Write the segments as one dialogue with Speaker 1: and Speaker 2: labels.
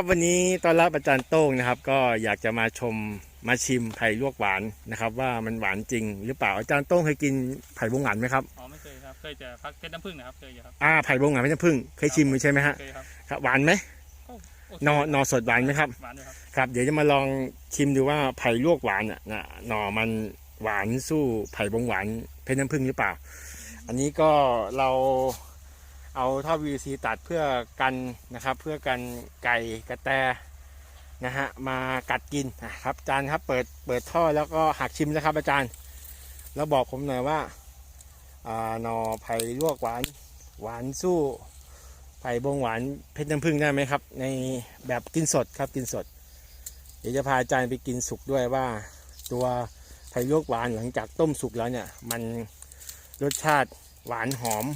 Speaker 1: ครับวันนี้ต้อนรับอาจารย์โต้งนะครับ ก็อยากจะมาชมมาชิมไผ่ลวกหวานนะครับ ว่ามันหวานจริง หรือเปล่าอาจารย์โต้งเคยกินไผ่บงหวานไหมครับ
Speaker 2: อ๋อไม่เคยครับเคยจะพักเพชรน้ำผึ้งนะครับเคยอยู่ครับ
Speaker 1: อ่าไผ่บงหวานไม่ใช่พึ่งเคยชิมไหมใช่ไหมฮะ
Speaker 2: เคยครับ
Speaker 1: ครับหวานไหม
Speaker 2: โอเค
Speaker 1: หนอหนอสดหวานไหมครับ
Speaker 2: หวานด้วยครับ
Speaker 1: ครับ เดี๋ยวจะมาลองชิมดูว่าไผ่ลวกหวานอะนะหน่อมันหวานสู้ไผ่บงหวานเพชรน้ำผึ้งหรือเปล่า อันนี้ก็เรา เอาท่อ VC ตัดเพื่อกันนะครับ เพื่อกันไก่กระแตนะฮะมากัดกินนะครับอาจารย์ครับเปิดเปิดท่อแล้วก็หักชิมนะครับอาจารย์ แล้วบอกผมหน่อยว่าอ่าหน่อไผ่ลวกหวานหวานสู้ไผ่บงหวานเพชรน้ำผึ้งได้ไหมครับ ในแบบกินสดครับกินสด เดี๋ยวจะพาอาจารย์ไปกินสุกด้วยว่า ตัวไผ่ลวกหวานหลังจากต้มสุกแล้วเนี่ย มันรสชาติหวานหอม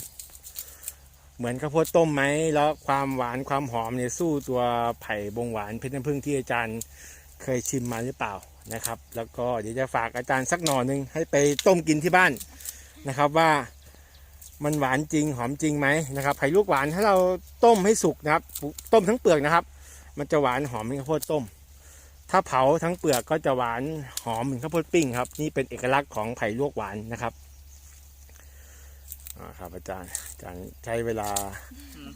Speaker 1: เหมือนข้าวโพดต้มไหมแล้วความหวานความหอมเนี่ยสู้ตัวไผ่บงหวานเพชรน้ำผึ้งที่อาจารย์เคยชิมมาหรือเปล่านะครับ แล้วก็เดี๋ยวจะฝากอาจารย์สักหน่อหนึ่งให้ไปต้มกินที่บ้านนะครับว่ามันหวานจริงหอมจริงไหมนะครับไผ่ลวกหวานถ้าเราต้มให้สุกนะครับต้มทั้งเปลือกนะครับ มันจะหวานหอมเหมือนข้าวโพดต้ม ถ้าเผาทั้งเปลือกก็จะหวานหอมเหมือนข้าวโพดปิ้งครับนี่เป็นเอกลักษณ์ของไผ่ลวกหวานนะครับ อ่าครับอาจารย์อาจารย์ใช้เวลา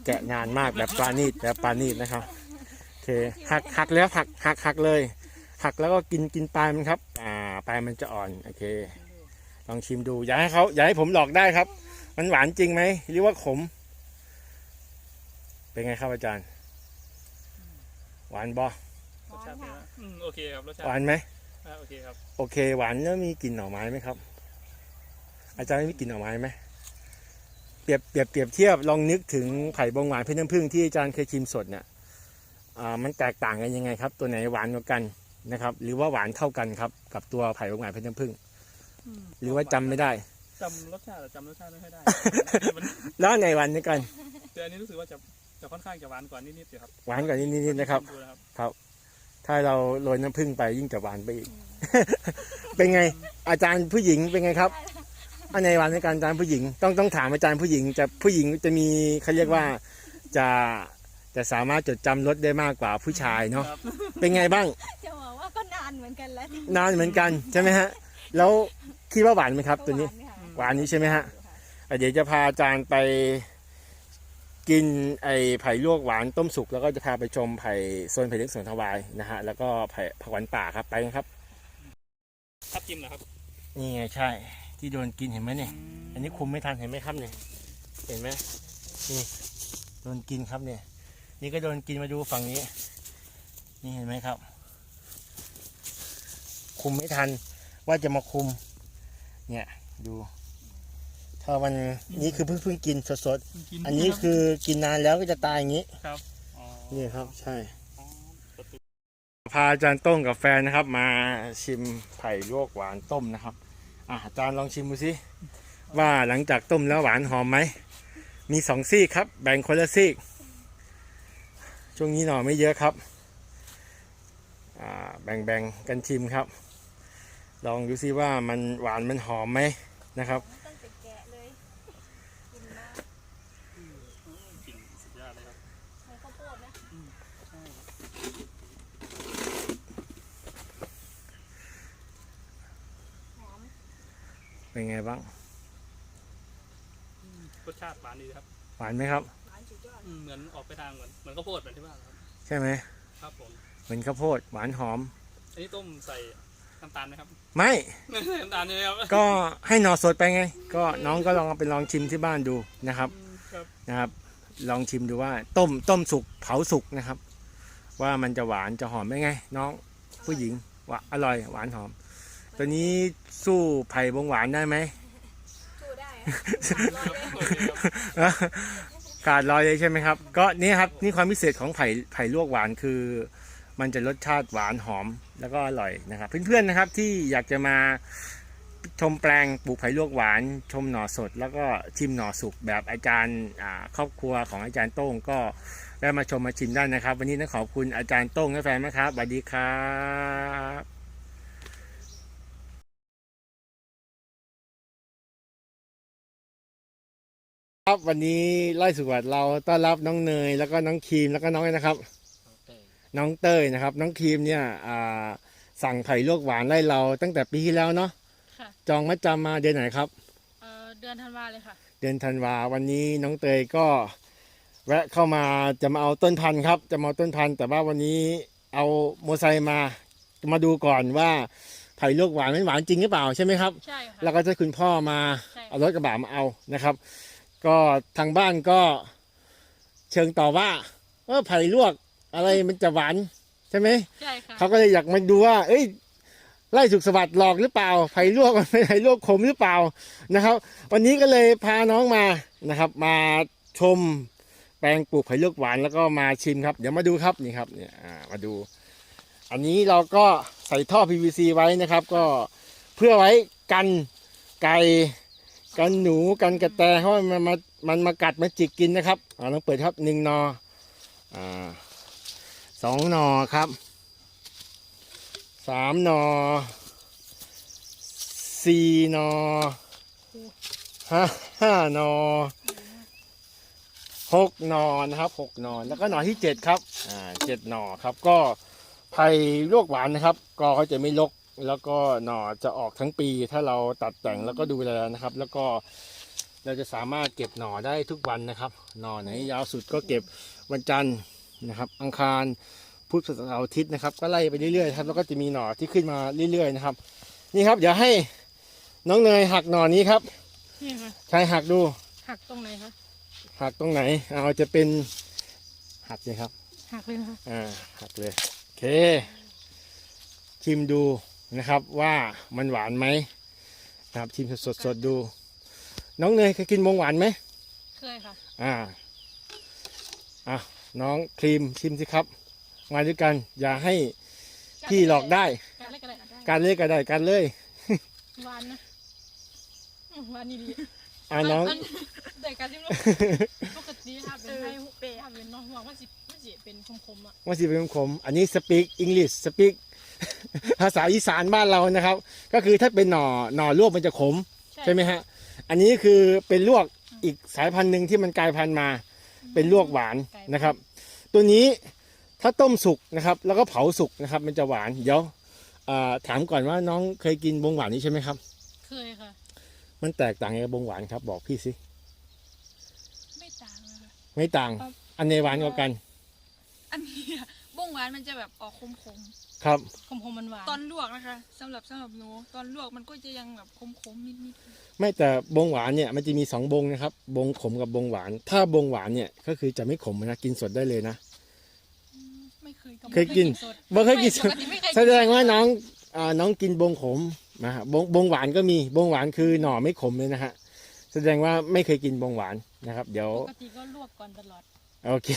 Speaker 1: แกะงานมากแบบปราณีตแบบปราณีตนะครับโอเคหักหักแล้วหักหักหักเลย หักแล้วก็กินกินปลายมันครับ อ่าปลายมันจะอ่อนโอเค ลองชิมดูอย่าให้เขาอย่าให้ผมหลอกได้ครับ มันหวานจริงไหมหรือว่าขม เป็นไงครับอาจารย์ หวานบอ
Speaker 2: รสชาติเป็นไงอืมโอเคครับรสชา
Speaker 1: ห
Speaker 2: ติ
Speaker 1: วานไหม
Speaker 2: อ่าโอเคครับ
Speaker 1: โอเค หวานแล้วมีกลิ่นหน่อไม้ไหมครับ อาจารย์มีกลิ่นหน่อไม้ไหม เปรียบเปรียบเปรียบเทียบลองนึกถึงไผ่บงหวานเพชรน้ำผึ้งที่อาจารย์เคยชิมสดเนี่ยอ่ามันแตกต่างกันยังไงครับ ตัวไหนหวานกว่ากันนะครับ หรือว่าหวานเท่ากันครับ กับตัวไผ่บงหวานเพชรน้ำผึ้งหรือว่าจำไม่ได้
Speaker 2: จำรสชาติแต่จำรสชาติไม่ค่อยได้มัน
Speaker 1: แล้วอันไหนหวานด้วยกัน
Speaker 2: แต่อันนี้รู้สึกว่าจะจะค่อนข้างจะหวานกว่านิดๆอยู่ครับ
Speaker 1: หวานกว่านิดๆนะครับ
Speaker 2: ลองชิมดูนะครับ
Speaker 1: ถ้าเราโรยน้ำผึ้งไปยิ่งจะหวานไปอีก เป็นไง อาจารย์ผู้หญิงเป็นไงครับ อันไหนหวานในการอาจารย์ผู้หญิง ต้องต้องถามอาจารย์ผู้หญิง จะผู้หญิงจะมีเขาเรียกว่าจะจะสามารถจดจำรสได้มากกว่าผู้ชายเนาะ
Speaker 2: ครับ
Speaker 1: เป็นไงบ้าง
Speaker 3: จะบอกว่าก็นานเหมือนกันแล้ว
Speaker 1: นานเหมือนกันใช่ไหมฮะ แล้วคิดว่าหวานไหมครับ ตัวนี้
Speaker 3: ก็
Speaker 1: หวานนี้ใช่ไหมฮะอะเดี๋ยวจะพาอาจารย์ไปกินไอ้ไผ่ลวกหวานต้มสุกแล้วก็จะพาไปชมไผ่โซนไผ่เล็กสวนทวายนะฮะแล้วก็ไผ่ผักหวานป่าครับไปกันครับ
Speaker 2: ทับจิ้มเหรอครับ
Speaker 1: นี่ไงใช่ ที่โดนกินเห็นไหมเนี่ย อันนี้คุมไม่ทันเห็นไหมครับเนี่ย เห็นไหมนี่โดนกินครับเนี่ย นี่ก็โดนกินมาดูฝั่งนี้ นี่เห็นไหมครับ คุมไม่ทันว่าจะมาคุม เนี่ยดูถ้ามันนี่คือเพิ่งเพิ่งกินสดๆ อันนี้คือกินนานแล้วก็จะตายอย่างนี้
Speaker 2: ครับอ๋อ
Speaker 1: นี่ครับใช่
Speaker 2: อ๋อประตู
Speaker 1: พาอาจารย์ต้งกับแฟนนะครับ มาชิมไผ่ลวกหวานต้มนะครับ อะอาจารย์ลองชิมดูสิว่าหลังจากต้มแล้วหวานหอมไหม มีสองซีกครับ แบ่งคนละซีกช่วงนี้หน่อไม่เยอะครับแบ่งแบ่งกันชิมครับ ลองดูซิว่ามันหวานมันหอมไหมนะครับ
Speaker 3: ตั้งแต่แกะเลยกินมาก
Speaker 2: กลิ่นสุดยอดเลยครับ
Speaker 3: ในข้าวโพดนะ
Speaker 2: ใช่
Speaker 3: หอม
Speaker 1: เป็นไงบ้าง
Speaker 2: รสชาติหวานดีครับ
Speaker 1: หวานไหมครับ
Speaker 3: หวานสุดยอด
Speaker 2: อืมเหมือนออกไปทางเหมือนเหมือนข้าวโพดเหมือนที่บ้านครับ
Speaker 1: ใช่ไหม
Speaker 2: ครับผม
Speaker 1: เหมือนข้าวโพดหวานหอม
Speaker 2: อันนี้ต้มใส่น้ำตาลไหมครับ
Speaker 1: ไม่
Speaker 2: ไม่ใส่น้ำตาลใช่ไหมครับ
Speaker 1: ก็ให้หน่อสดไปไง ก็น้องก็ลองเอาไปลองชิมที่บ้านดูนะครับ
Speaker 2: อืมครับ
Speaker 1: นะครับ ลองชิมดูว่าต้มต้มสุกเผาสุกนะครับ ว่ามันจะหวานจะหอมไหมไง น้องผู้หญิงว่าอร่อยหวานหอม ตัวนี้สู้ไผ่บงหวานได้ไหม
Speaker 3: สู้ได้อะร้อยเลย
Speaker 2: โอเคครับ
Speaker 1: ขาดลอยเลยใช่ไหมครับ ก็นี่ครับนี่ความพิเศษของไผ่ไผ่ลวกหวานคือ มันจะรสชาติหวานหอมแล้วก็อร่อยนะครับ เพื่อนๆนะครับที่อยากจะมาชมแปลงปลูกไผ่ลวกหวาน ชมหน่อสด แล้วก็ชิมหน่อสุกแบบอาจารย์อ่าครอบครัวของอาจารย์โต้งก็ได้มาชมมาชิมได้นะครับ วันนี้ต้องขอบคุณอาจารย์โต้งและแฟนนะครับสวัสดีครับ ครับวันนี้ไล่สุวัสดเราต้อนรับน้องเนย แล้วก็น้องครีมแล้วก็น้องอะไรนะครับ น้องเต้ยนะครับ น้องครีมเนี่ยอ่าสั่งไผ่ลวกหวานไล่เราตั้งแต่ปีที่แล้วเนาะ
Speaker 4: ค่ะ
Speaker 1: จองมัดจำมาเดือนไหนครับ
Speaker 4: เอ่อเดือนธันวาเลยค่ะ
Speaker 1: เดือนธันวาวันนี้น้องเตยก็แวะเข้ามาจะมาเอาต้นพันธุ์ครับ จะมาเอาต้นพันธุ์แต่ว่าวันนี้เอาโมอไซค์มามาดูก่อนว่าไผ่ลวกหวานมันหวานจริงหรือเปล่าใช่ไหมครับ
Speaker 4: ใช่ค่ะ
Speaker 1: แล้วก็จะคุณพ่อมา
Speaker 4: ใช่
Speaker 1: เอารถกระบะมาเอานะครับ ก็ทางบ้านก็เชิงต่อว่าเออไผ่ลวกอะไรมันจะหวานใช่ไหม
Speaker 4: ใช่ค่ะ
Speaker 1: เขาก็เลยอยากมาดูว่า เอ้ยไล่สุกสวัสดิ์หลอกหรือเปล่าไผ่ลวกมันเป็นไผ่ลวกขมหรือเปล่านะครับ วันนี้ก็เลยพาน้องมานะครับ มาชมแปลงปลูกไผ่ลวกหวานแล้วก็มาชิมครับ เดี๋ยวมาดูครับนี่ครับเนี่ยอ่ามาดู อันนี้เราก็ใส่ท่อ PVC ไว้นะครับ ก็เพื่อไว้กันไก่ กันหนูกันกระแตเพราะมันมามันมากัดมาจิกกินนะครับอ่าลองเปิดครับหนึ่งนออ่าสองนอครับสามนอสี่นอห้าห้านอหกนอนะครับหกนอแล้วก็หนอที่เจ็ดครับอ่าเจ็ดนอครับ ก็ไผ่ลวกหวานนะครับ ก็เขาจะไม่ลก แล้วก็หน่อจะออกทั้งปีถ้าเราตัดแต่งแล้วก็ดูแลนะครับ แล้วก็เราจะสามารถเก็บหน่อได้ทุกวันนะครับ หน่อไหนยาวสุดก็เก็บวันจันทร์นะครับ อังคารพุธศุกร์เสาร์อาทิตย์นะครับ ก็ไล่ไปเรื่อยๆครับแล้วก็จะมีหน่อที่ขึ้นมาเรื่อยๆนะครับ นี่ครับเดี๋ยวให้น้องเนยหักหน่อนี้ครับ
Speaker 4: นี่ค่ะ
Speaker 1: ใช้หักดู
Speaker 4: หักตรงไหนคะ
Speaker 1: หักตรงไหนเอาจะเป็นหักเลยครับ
Speaker 4: หักเลยนะคะ
Speaker 1: อ่าหักเลยโอเคชิมดู นะครับว่ามันหวานไหมนะครับชิมสดๆดู น้องเนยเคยกินมงหวานไหม
Speaker 4: เคยค่ะ
Speaker 1: อ่าอะน้องครีมชิมสิครับ มาด้วยกัน อย่าให้พี่หลอกได้
Speaker 4: การเล็กก็ได้
Speaker 1: การเลยก็ได้การเลย
Speaker 4: หวานนะอืมหวานนี่ดี
Speaker 1: อ่าน้อง
Speaker 4: แต่การที่เราปกติถ้าเป็นไทยเปย์ถ้าเป็นน้องหวังว่าสิว่าสิเป็นคมๆอะ
Speaker 1: ว่าสิเป็นขมอันนี้ speak English speak ภาษาอีสานบ้านเรานะครับ ก็คือถ้าเป็นหน่อหน่อลวกมันจะขมใช่ไหมฮะอันนี้คือเป็นลวกอีกสายพันธุ์หนึ่งที่มันกลายพันธุ์มา เป็นลวกหวานนะครับ ตัวนี้ถ้าต้มสุกนะครับ แล้วก็เผาสุกนะครับ มันจะหวานเดี๋ยวอ่าถามก่อนว่าน้องเคยกินบงหวานนี้ใช่ไหมครับ
Speaker 4: เคยค่ะ
Speaker 1: มันแตกต่างยังไงกับบงหวานครับ บอกพี่สิ
Speaker 4: ไม่ต่างนะคะ
Speaker 1: ไม่ต่าง
Speaker 4: ครับ
Speaker 1: อันในหวานกว่ากัน
Speaker 5: อันนี้ อะบ้งหวานมันจะแบบออกขม
Speaker 1: ครับ
Speaker 4: คมๆมันหวาน
Speaker 5: ๆตอนลวกนะคะสำหรับสำหรับหนูตอนลวกมันก็จะยังแบบขมๆนิด
Speaker 1: ไม่แต่บงหวานเนี่ยมันจะมีสองบงนะครับ บงขมกับบงหวาน ถ้าบงหวานเนี่ยก็คือจะไม่ขมนะกินสดได้เลยนะ
Speaker 5: ๆไม่เคย
Speaker 1: เคยกิน
Speaker 4: สด
Speaker 1: บ่เคยกินส
Speaker 5: ป
Speaker 1: ด
Speaker 5: กติไม่เคย
Speaker 1: แสดงว่าน้องอ่าน้องกินบงขมนะฮะบงบงหวานก็มีบงหวานคือหน่อไม่ขมเลยนะฮะแสดงว่าไม่เคยกินบงหวานนะครับ เดี๋ยว
Speaker 4: ปกติก็ลวกก่อนตลอด
Speaker 1: โอเค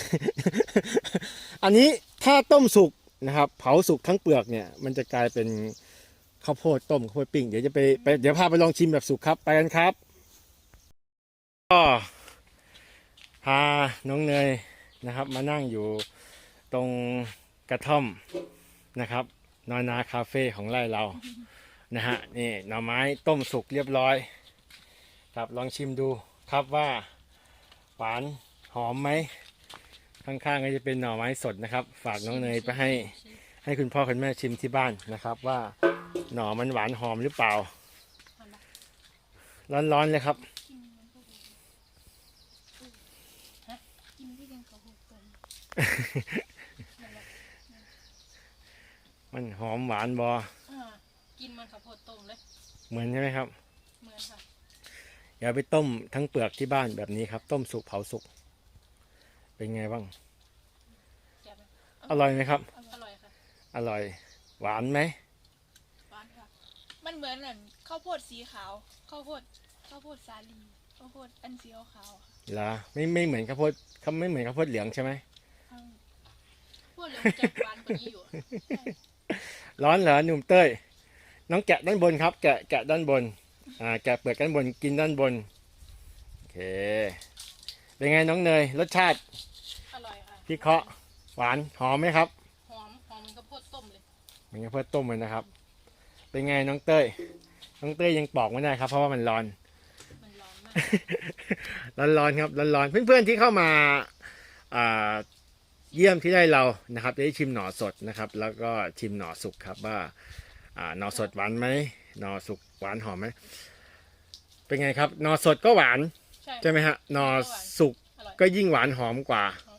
Speaker 1: อันนี้ถ้าต้มสุกนะครับ เผาสุกทั้งเปลือกเนี่ย มันจะกลายเป็นข้าวโพดต้มข้าวโพดปิ้ง เดี๋ยวจะไปไปเดี๋ยวพาไปลองชิมแบบสุกครับ ไปกันครับก็พาน้องเนยนะครับ มานั่งอยู่ตรงกระท่อมนะครับนอนนาคาเฟ่ของไร่เรานะฮะนี่หน่อไม้ต้มสุกเรียบร้อย ครับลองชิมดูครับว่าหวานหอมไหม ข้างๆก็จะเป็นหน่อไม้สดนะครับ ฝากน้องเนยไปให้ให้คุณพ่อคุณแม่ชิมที่บ้านนะครับ ว่าหน่อมันหวานหอมหรือเปล่า ร้อนๆเลยครับ
Speaker 5: กินที่ยังเขาหกตม
Speaker 1: มันหอมหวานบอ
Speaker 4: อ่ากินมันข้าวโพดต้มเลย
Speaker 1: เหมือนใช่ไหมครับ
Speaker 4: เหมือนค่ะ
Speaker 1: อย่าไปต้มทั้งเปลือกที่บ้านแบบนี้ครับ ต้มสุกเผาสุก เป็นไงบ้าง
Speaker 4: แซ่บไหม
Speaker 1: อร่อยไหมครับ
Speaker 4: อร่อยค่ะ
Speaker 1: อร่อย หวานไหม
Speaker 5: หวานค่ะ มันเหมือนเหมือนข้าวโพดสีขาว ข้าวโพด ข้าวโพดสาลี ข้าวโพดอันสีขาวๆค่ะ
Speaker 1: เหรอ ไม่ไม่เหมือนข้าวโพดเขาไม่เหมือนข้าวโพดเหลืองใช่ไหม
Speaker 5: ข้าง
Speaker 4: พูดเลยมันจะหวานกว่านี้อยู่
Speaker 1: ร้อนเหรอหนุ่มเต้ย น้องแกะด้านบนครับ แกะแกะด้านบน อ่า แกะเปลือกด้านบน กินด้านบน โอเค เป็นไงน้องเนย รสชาติ
Speaker 4: อร่อยค่ะ
Speaker 1: พี่เคาะหวานหอมไหมครับ
Speaker 4: หอมหอมเหมันข้าวโพดต้มเลย
Speaker 1: เหมือนกับเพื่อต้มเลยนะครับ เป็นไงน้องเต้ย น้องเต้ยยังปอกไม่ได้ครับ เพราะว่ามันร้อน
Speaker 4: มันร้อนมาก
Speaker 1: ร้อนๆครับร้อนๆเพื่อนๆที่เข้ามาอ่าเยี่ยมที่ได้เรานะครับได้ชิมหน่อสดนะครับ แล้วก็ชิมหน่อสุกครับว่าอ่าหน่อสดหวานไหมหน่อสุกหวานหอมไหมเป็นไงครับหน่อสดก็หวาน
Speaker 4: ใช่
Speaker 1: ใช่ไหมฮะหน่อสุก
Speaker 4: อร่อย
Speaker 1: ก็ยิ่งหวานหอมกว่า
Speaker 4: ครับ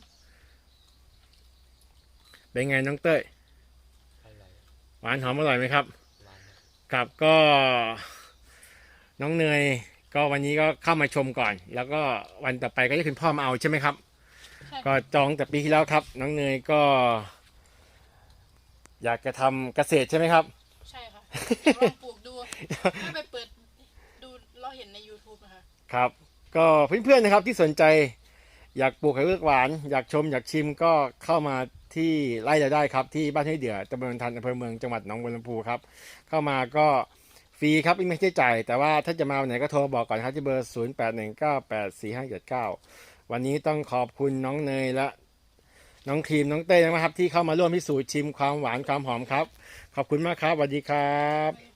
Speaker 1: เป็นไงน้องเต้ยหวานหอมอร่อยไหมครับ ครับก็น้องเนยก็วันนี้ก็เข้ามาชมก่อน แล้วก็วันต่อไปก็จะคุณพ่อมาเอาใช่ไหมครับ
Speaker 4: ใช่
Speaker 1: ก็จองแต่ปีที่แล้วครับ น้องเนยก็ อยากจะทำเกษตรใช่ไหมครับ
Speaker 4: ใช่ค่ะลองปลูกดูถ้าไปเปิดดูเราเห็นใน YouTube นะคะ
Speaker 1: ครับ ก็เพื่อนๆนะครับที่สนใจ อยากปลูกไข่เลือกหวาน อยากชมอยากชิมก็เข้ามาที่ไร่เราได้ครับ ที่บ้านห้เดือตำบลทันอำเภอเมืองจังหวัดหนองบัวลำพูครับ เข้ามาก็ฟรีครับไม่ใช้จ่ายแต่ว่าถ้าจะมาวันไหนก็โทรบอกก่อนครับที่เบอร์ 0 8 1 9 8 4 5 7 9 วันนี้ต้องขอบคุณน้องเนยและน้องครีมน้องเต้นะครับ ที่เข้ามาร่วมพิสูจน์ชิมความหวานความหอมครับ ขอบคุณมากครับสวัสดีครับ